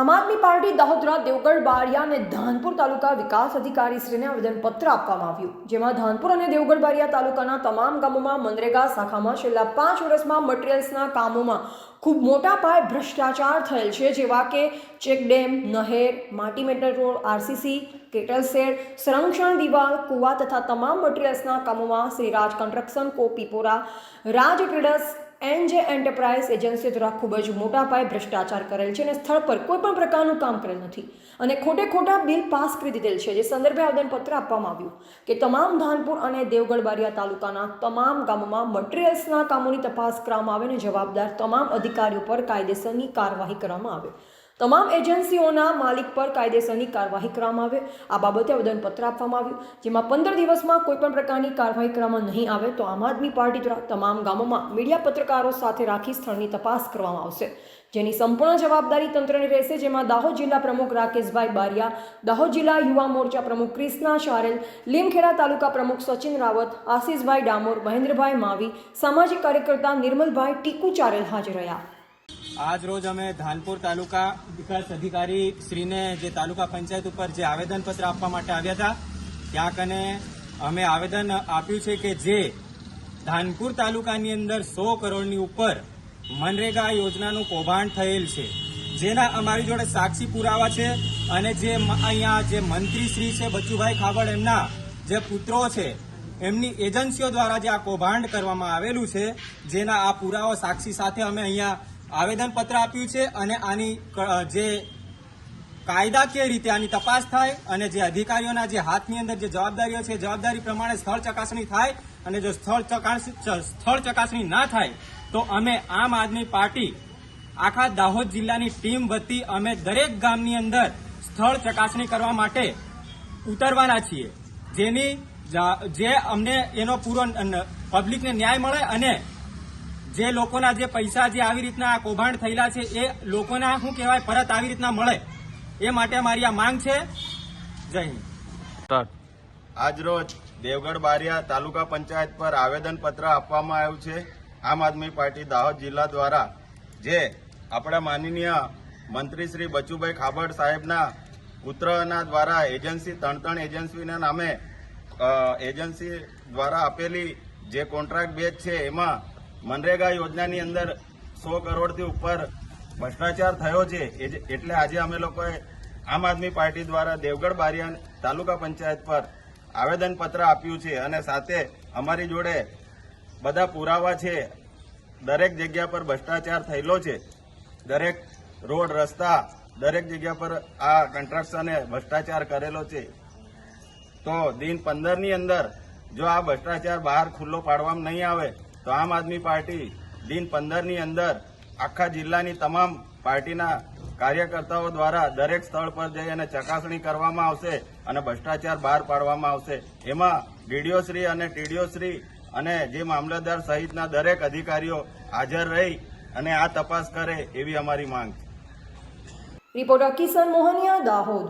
આમ આદમી પાર્ટી દાહોદરા દેવગઢ, બારિયા અને ધાનપુર તાલુકા વિકાસ અધિકારીશ્રીને આવેદનપત્ર આપવામાં આવ્યું. જેમાં ધાનપુર અને દેવગઢ, બારિયા તાલુકાના તમામ ગામોમાં, મનરેગા શાખામાં છેલ્લા પાંચ વર્ષમાં મટીરિયલ્સના કામોમાં ખૂબ મોટા પાયે ભ્રષ્ટાચાર થયેલ છે, જેવા કે ચેકડેમ નહેર, માટી metal road, RCC, cattle shed, સંરક્ષણ દિવાલ, કુવા તથા તમામ મટીરિયલ્સના કામોમાં Shreeraj construction co Pipora, Raj traders NJ enterprise એજન્સીઓ દ્વારા ખૂબ જ મોટા પાયે ભ્રષ્ટાચાર કરેલ છે અને સ્થળ પર કોઈ પણ પ્રકારનું કામ કરેલ નથી. અને ખોટે ખોટા બિલ પાસ કરી દીધેલ છે. જે સંદર્ભે આવેદનપત્ર આપવામાં આવ્યું કે તમામ ધાનપુર અને દેવગઢ બારિયા તાલુકાના તમામ ગામોમાં મટીરિયલ્સના કામોની તપાસ કરવામાં આવે અને જવાબદાર તમામ અધિકારીઓ પર કાયદેસરની કાર્યવાહી કરવામાં આવે. તમામ એજન્સીઓના માલિક પર કાયદેસરની કાર્યવાહી કરવામાં આવે. આ બાબતે આવેદનપત્ર આપવામાં આવ્યું. જેમાં પંદર દિવસમાં કોઈપણ પ્રકારની કાર્યવાહી કરવામાં નહીં આવે તો આમ આદમી પાર્ટી દ્વારા તમામ ગામોમાં મીડિયા પત્રકારો સાથે રાખી સ્થળની તપાસ કરવામાં આવશે. જેની સંપૂર્ણ જવાબદારી તંત્રની રહેશે. જેમાં દાહોદ જિલ્લા પ્રમુખ રાકેશભાઈ બારિયા, દાહોદ જિલ્લા યુવા મોરચા પ્રમુખ ક્રિષ્ના શારેલ, લીમખેડા તાલુકા પ્રમુખ સચિન રાવત, આશીષભાઈ ડામોર, મહેન્દ્રભાઈ માવી, સામાજિક કાર્યકર્તા નિર્મલભાઈ ટીકુ ચારેલ હાજર રહ્યા. આજ રોજ અમે ધાનપુર તાલુકા વિકાસ અધિકારી શ્રીને જે તાલુકા પંચાયત ઉપર જે આવેદનપત્ર આપવા માટે આવ્યા હતા, ત્યાં કને અમે આવેદન આપ્યું છે કે જે ધાનપુર તાલુકાની અંદર સો કરોડની ઉપર મનરેગા યોજનાનું કૌભાંડ થયેલ છે. જેના અમારી જોડે સાક્ષી પુરાવા છે અને જે અહીંયા જે મંત્રી શ્રી છે બચુભાઈ ખાબડ એમના જે પુત્રો છે, એમની એજન્સીઓ દ્વારા જે આ કૌભાંડ કરવામાં આવેલું છે, જેના આ પુરાવો સાક્ષી સાથે અમે અહીંયા આવેદનપત્ર આપ્યું છે અને આની જે કાયદાકીય રીતે આની તપાસ થાય અને જે અધિકારીઓના જે હાથની અંદર જે જવાબદારીઓ છે, જવાબદારી પ્રમાણે સ્થળ ચકાસણી થાય અને જો સ્થળ સ્થળ ચકાસણી ના થાય, તો અમે આમ આદમી પાર્ટી, આખા દાહોદ જિલ્લાની ટીમ વતી અમે દરેક ગામની અંદર સ્થળ ચકાસણી કરવા માટે ઉતરવાના છીએ. જેની જે અમને એનો પૂરો પબ્લિકને ન્યાય મળે અને જે લોકોના જે પૈસા જે આવી રીતના આ કૌભાંડ થયેલા છે એ લોકોના શું કહેવાય પરત આવી રીતના મળે એ માટે મારી આ માંગ છે. જય હિન્દ. આજરોજ દેવગઢ બારિયા તાલુકા પંચાયત પર આવેદનપત્ર આપવામાં આવ્યું છે. આમ આદમી પાર્ટી દાહોદ જિલ્લા દ્વારા જે આપણા માનનીય મંત્રી શ્રી બચુભાઈ ખાબડ સાહેબના પુત્રના દ્વારા એજન્સી ત્રણ ત્રણ એજન્સીના નામે એજન્સી દ્વારા આપેલી જે કોન્ટ્રાક્ટ બેચ છે એમાં મનરેગા યોજનાની અંદર સો કરોડથી ઉપર ભ્રષ્ટાચાર થયો છે એટલે આજે અમે લોકોએ આમ આદમી પાર્ટી દ્વારા દેવગઢ બારિયા તાલુકા પંચાયત પર આવેદનપત્ર આપ્યું છે અને સાથે અમારી જોડે બધા પુરાવા છે દરેક જગ્યા પર ભ્રષ્ટાચાર થયેલો છે દરેક રોડ રસ્તા દરેક જગ્યા પર આ કન્સ્ટ્રક્શને ભ્રષ્ટાચાર કરેલો છે તો દિન પંદરની અંદર જો આ ભ્રષ્ટાચાર બહાર ખુલ્લો પાડવામાં નહીં આવે તો આમ આદમી પાર્ટી દિન પંદરની અંદર આખા જિલ્લાની તમામ પાર્ટીના કાર્યકર્તાઓ દ્વારા દરેક સ્થળ પર જઈ અને ચકાસણી કરવામાં આવશે અને ભ્રષ્ટાચાર બહાર પાડવામાં આવશે. એમાં ડીડીઓશ્રી અને ટીડીઓશ્રી અને જે મામલતદાર સહિતના દરેક અધિકારીઓ હાજર રહી અને આ તપાસ કરે એવી અમારી માંગ છે. રિપોર્ટર કિશન મોહનિયા દાહોદ.